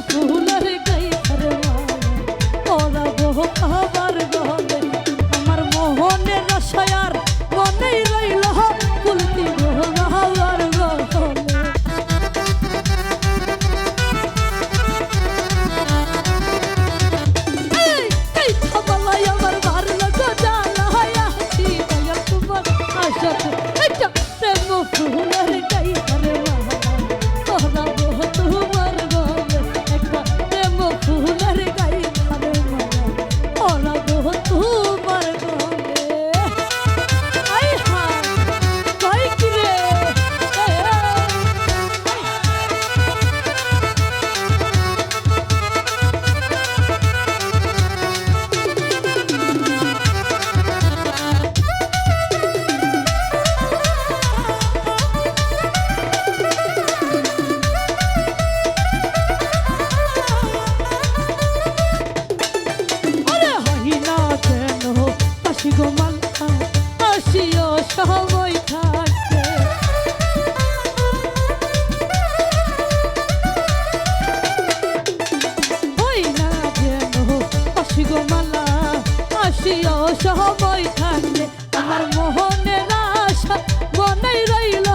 ফুলের বসিও সময় থাকলে আমার মোহনের আশা মনে রইল।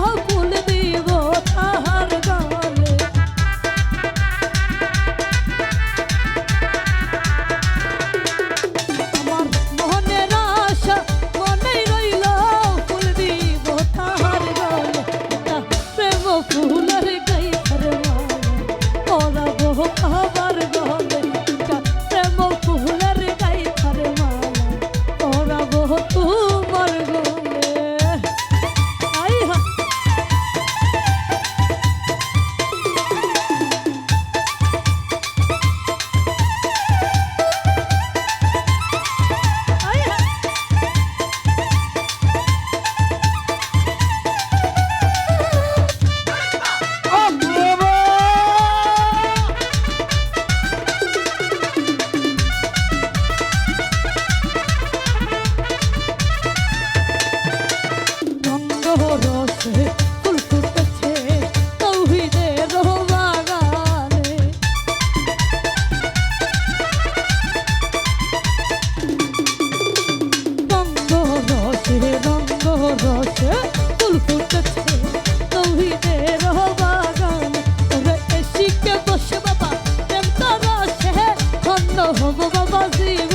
ফুটেছে ফুল ফুটেছে। তৌহিদের বাগান ওরে এসিকে বসে বাবা প্রেম তারা হব বাবা জীব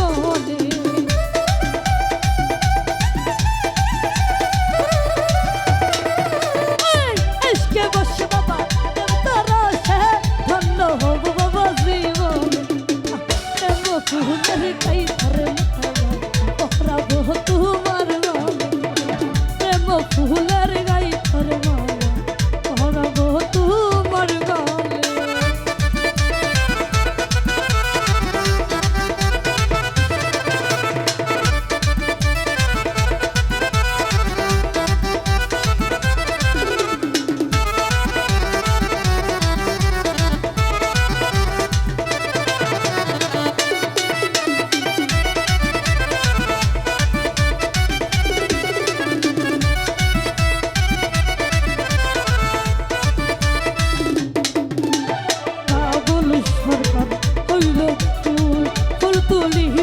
ফুল